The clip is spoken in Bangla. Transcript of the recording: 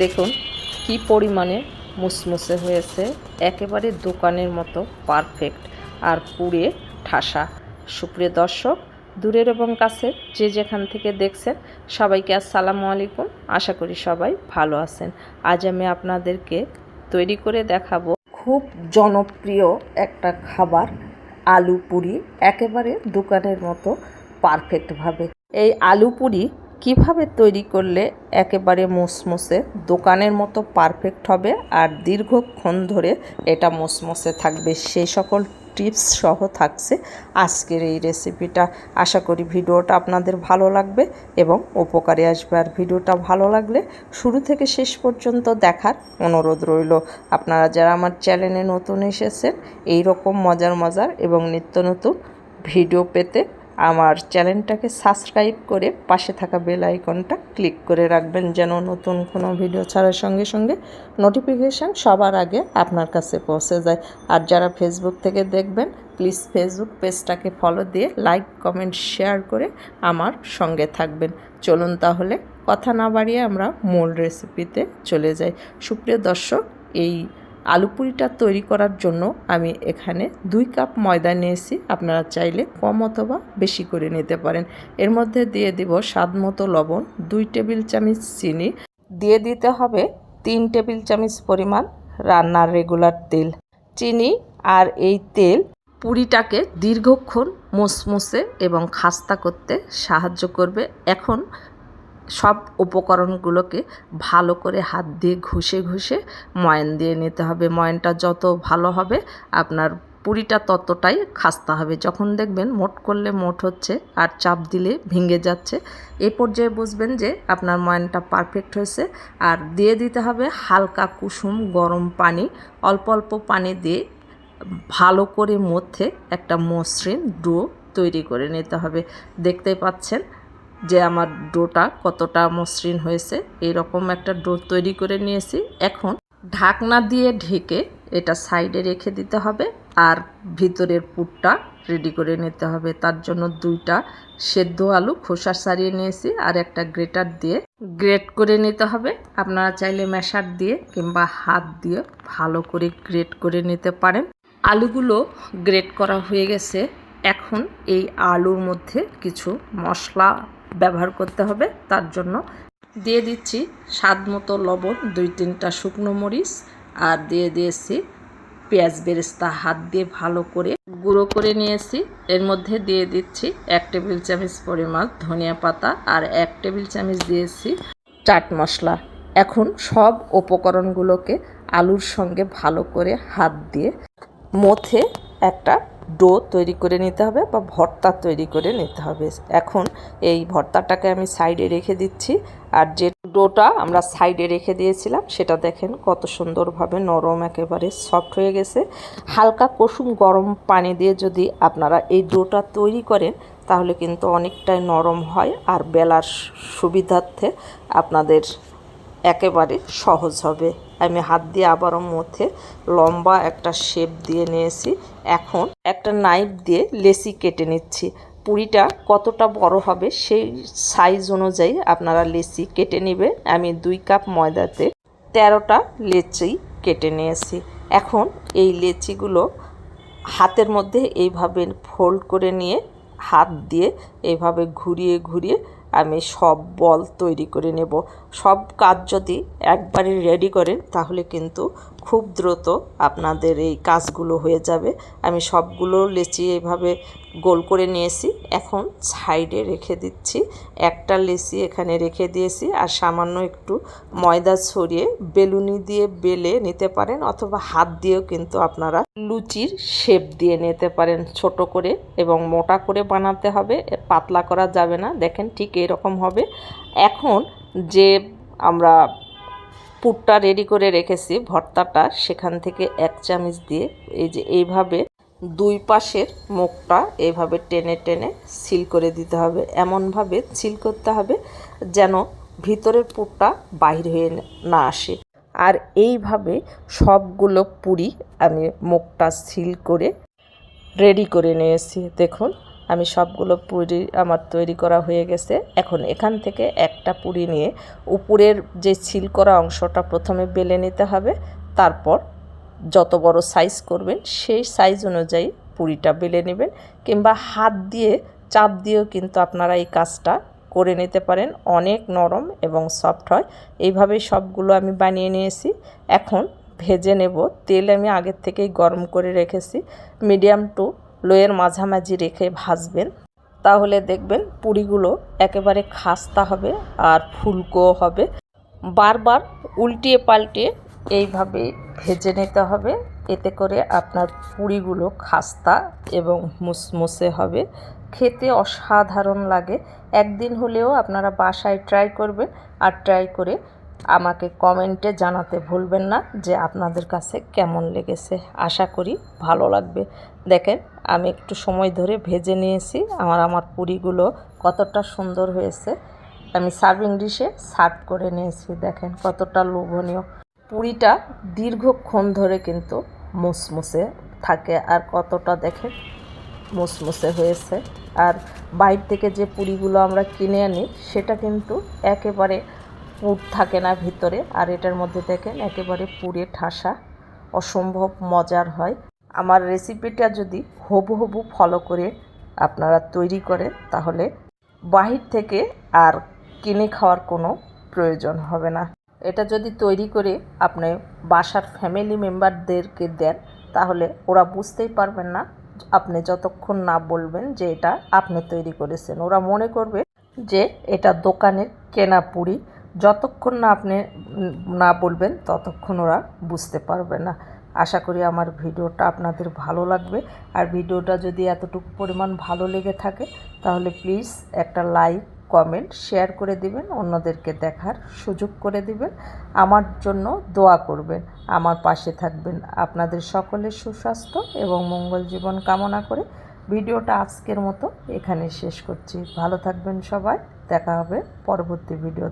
দেখুন, কি পরিমাণে মুসমুসে হয়েছে। একেবারে দোকানের মতো পারফেক্ট আর পুড়ে ঠাসা। সুপ্রিয় দর্শক, দূরের এবং কাছের যে যেখান থেকে দেখছেন, সবাইকে আসসালামু আলাইকুম। আশা করি সবাই ভালো আছেন। আজ আমি আপনাদেরকে তৈরি করে দেখাবো খুব জনপ্রিয় একটা খাবার, আলু পুরি। একেবারে দোকানের মতো পারফেক্টভাবে এই আলু পুরি কীভাবে তৈরি করলে একেবারে মুসমুসে দোকানের মতো পারফেক্ট হবে আর দীর্ঘক্ষণ ধরে এটা মুসমুসে থাকবে? সেই সকল টিপস সহ থাকছে আজকের এই রেসিপিটা। আশা করি ভিডিওটা আপনাদের ভালো লাগবে এবং উপকারে আসবে। আর ভিডিওটা ভালো লাগলে শুরু থেকে শেষ পর্যন্ত দেখার অনুরোধ রইল। আপনারা যারা আমার চ্যানেলে নতুন এসেছেন এই রকম মজার মজার এবং নিত্য নতুন ভিডিও পেতে আমার চ্যানেলটাকে সাবস্ক্রাইব করে পাশে থাকা বেল আইকনটা ক্লিক করে রাখবেন যেন নতুন কোনো ভিডিও ছাড়ার সঙ্গে সঙ্গে নোটিফিকেশান সবার আগে আপনার কাছে পৌঁছে যায়। আর যারা ফেসবুক থেকে দেখবেন প্লিজ ফেসবুক পেজটাকে ফলো দিয়ে লাইক কমেন্ট শেয়ার করে আমার সঙ্গে থাকবেন। চলুন তাহলে কথা না বাড়িয়ে আমরা মূল রেসিপিতে চলে যাই। সুপ্রিয় দর্শক, এই আলু পুরিটা তৈরি করার জন্য আমি এখানে দুই কাপ ময়দা নিয়েছি। আপনারা চাইলে কম অথবা বেশি করে নিতে পারেন। এর মধ্যে দিয়ে দিব স্বাদ মতো লবণ, দুই টেবিল চামচ চিনি। দিয়ে দিতে হবে তিন টেবিল চামচ পরিমাণ রান্নার রেগুলার তেল। চিনি আর এই তেল পুরিটাকে দীর্ঘক্ষণ মুসমুসে এবং খাস্তা করতে সাহায্য করবে। এখন সব উপকরণগুলোকে ভালো করে হাত দিয়ে ঘষে ঘষে ময়ান দিয়ে নিতে হবে। ময়ানটা যত ভালো হবে আপনার পুরিটা ততটাই খাস্তা হবে। যখন দেখবেন মোট করলে মোট হচ্ছে আর চাপ দিলে ভেঙে যাচ্ছে। এ পর্যায়ে বুঝবেন যে আপনার ময়ানটা পারফেক্ট হয়েছে। আর দিয়ে দিতে হবে হালকা কুসুম গরম পানি। অল্প অল্প পানি দিয়ে ভালো করে মধ্যে একটা মসৃণ ডো তৈরি করে নিতে হবে। দেখতে পাচ্ছেন যে আমার ডোটা কতটা মসৃণ হয়েছে এরকম একটা ডো তৈরি করে নিয়েছি। এখন ঢাকনা দিয়ে ঢেকে এটা সাইডে রেখে দিতে হবে আর ভিতরের পুরটা রেডি করে নিতে হবে। তার জন্য দুইটা সেদ্ধ আলু খোসা সারিয়ে নিয়েছি আর একটা গ্রেটার দিয়ে গ্রেট করে নিতে হবে। আপনারা চাইলে ম্যাশার দিয়ে কিংবা হাত দিয়ে ভালো করে গ্রেট করে নিতে পারেন। আলুগুলো গ্রেট করা হয়ে গেছে। এখন এই আলুর মধ্যে কিছু মশলা ব্যবহার করতে হবে, তার জন্য দিয়ে দিচ্ছি স্বাদ মতো লবণ, দুই তিনটা শুকনো মরিচ, আর দিয়ে দিয়েছি পেঁয়াজ বেরেস্তা, হাত দিয়ে ভালো করে গুঁড়ো করে নিয়েছি। এর মধ্যে দিয়ে দিচ্ছি এক টেবিল চামচ পরিমাণ ধনিয়া পাতা আর এক টেবিল চামচ দিয়েছি চাট মশলা। এখন সব উপকরণগুলোকে আলুর সঙ্গে ভালো করে হাত দিয়ে মথে একটা ডো তৈরি করে নিতে হবে বা ভর্তা তৈরি করে নিতে হবে। এখন এই ভর্তাটাকে আমি সাইডে রেখে দিচ্ছি আর যে ডোটা আমরা সাইডে রেখে দিয়েছিলাম সেটা দেখেন কত সুন্দরভাবে নরম, একেবারে সফট হয়ে গেছে। হালকা কুসুম গরম পানি দিয়ে যদি আপনারা এই ডোটা তৈরি করেন তাহলে কিন্তু অনেকটাই নরম হয় আর বেলার সুবিধার্থে আপনাদের একেবারে সহজ হবে। আমি হাত দিয়ে আবারও মধ্যে লম্বা একটা শেপ দিয়ে নিয়েছি। এখন একটা নাইফ দিয়ে লেসি কেটে নিচ্ছি। পুরিটা কতটা বড় হবে সেই সাইজ অনুযায়ী আপনারা লেচি কেটে নেবে আমি দুই কাপ ময়দাতে তেরোটা লেচি কেটে নিয়েছি। এখন এই লেচিগুলো হাতের মধ্যে এইভাবে ফোল্ড করে নিয়ে হাত দিয়ে এইভাবে ঘুরিয়ে ঘুরিয়ে আমি সব বল তৈরি করে নেব। সব কাজ যদি একবারে রেডি করেন তাহলে কিন্তু খুব দ্রুত আপনাদের এই কাজগুলো হয়ে যাবে। আমি সবগুলো লেচি এইভাবে গোল করে নিয়েছি। এখন সাইডে রেখে দিচ্ছি। একটা লেচি এখানে রেখে দিয়েছি আর সামান্য একটু ময়দা ছড়িয়ে বেলুনি দিয়ে বেলে নিতে পারেন অথবা হাত দিয়েও কিন্তু আপনারা লুচির শেপ দিয়ে নিতে পারেন ছোট করে এবং মোটা করে বানাতে হবে। পাতলা করা যাবে না। দেখেন ঠিক এরকম হবে। এখন যে আমরা পুরটা রেডি করে রেখেছি। ভর্তাটা সেখান থেকে এক চামচ দিয়ে এই যে এইভাবে দুই পাশের মুখটা এইভাবে টেনে টেনে সিল করে দিতে হবে। এমনভাবে সিল করতে হবে যেন ভিতরের পুরটা বাইর হয়ে না আসে। আর এইভাবে সবগুলো পুরি আমি মুখটা সিল করে রেডি করে নিয়েছি। দেখুন আমি সবগুলো পুরি আমার তৈরি করা হয়ে গেছে। এখন এখান থেকে একটা পুরি নিয়ে উপরের যে ছিল করা অংশটা প্রথমে বেলে নিতে হবে। তারপর যত বড় সাইজ করবেন, সেই সাইজ অনুযায়ী পুরিটা বেলে নেবেন কিংবা হাত দিয়ে, চাপ দিয়েও কিন্তু আপনারা এই কাজটা করে নিতে পারেন। অনেক নরম এবং সফট হয়। এইভাবেই সবগুলো আমি বানিয়ে নিয়েছি। এখন ভেজে নেব। তেল আমি আগের থেকেই গরম করে রেখেছি। মিডিয়াম টু লোয়ের মাঝামাঝি রেখে ভাজবেন। তাহলে দেখবেন পুরিগুলো একেবারে খাস্তা হবে আর ফুলকো হবে। বারবার উল্টিয়ে পাল্টিয়ে এইভাবে ভেজে নিতে হবে। এতে করে আপনার পুরিগুলো খাস্তা এবং মুসমুসে হবে। খেতে অসাধারণ লাগে। একদিন হলেও আপনারা বাসায় ট্রাই করবেন আর ট্রাই করে আমাকে কমেন্টে জানাতে ভুলবেন না যে আপনাদের কাছে কেমন লেগেছে। আশা করি ভালো লাগবে। দেখেন, আমি একটু সময় ধরে ভেজে নিয়েছি। আমার আমার পুরিগুলো কতটা সুন্দর হয়েছে। আমি সার্ভিং ডিশে সার্ভ করে নিয়েছি। দেখেন, কতটা লোভনীয়। পুরিটা দীর্ঘক্ষণ ধরে কিন্তু মুসমুসে থাকে আর কতটা দেখেন মুসমুসে হয়েছে। আর বাইর থেকে যে পুরিগুলো আমরা কিনে আনি, সেটা কিন্তু একেবারে পুর থাকে না ভিতরে, আর এটার মধ্যে দেখেন একেবারে পুরে ঠাসা, অসম্ভব মজার হয়। আমার রেসিপিটা যদি হবু হবু ফলো করে আপনারা তৈরি করেন, তাহলে বাহির থেকে আর কিনে খাওয়ার কোনো প্রয়োজন হবে না। এটা যদি তৈরি করে আপনি বাসার ফ্যামিলি মেম্বারদেরকে দেন, তাহলে ওরা বুঝতেই পারবেন না, আপনি যতক্ষণ না বলবেন যে এটা আপনি তৈরি করেছেন। ওরা মনে করবে যে এটা দোকানের কেনা পুরি যতক্ষণ না আপনি না বলবেন, ততক্ষণ ওরা বুঝতে পারবে না। আশা করি আমার ভিডিওটা আপনাদের ভালো লাগবে। আর ভিডিওটা যদি এতটুকু পরিমাণ ভালো লেগে থাকে, তাহলে প্লিজ একটা লাইক, কমেন্ট, শেয়ার করে দিবেন, অন্যদেরকে দেখার সুযোগ করে দিবেন। আমার জন্য দোয়া করবেন। আমার পাশে থাকবেন আপনাদের সকলের সুস্বাস্থ্য এবং মঙ্গল জীবন কামনা করে। ভিডিওটা আজকের মতো এখানে শেষ করছি। ভালো থাকবেন সবাই। দেখা হবে পরবর্তী ভিডিও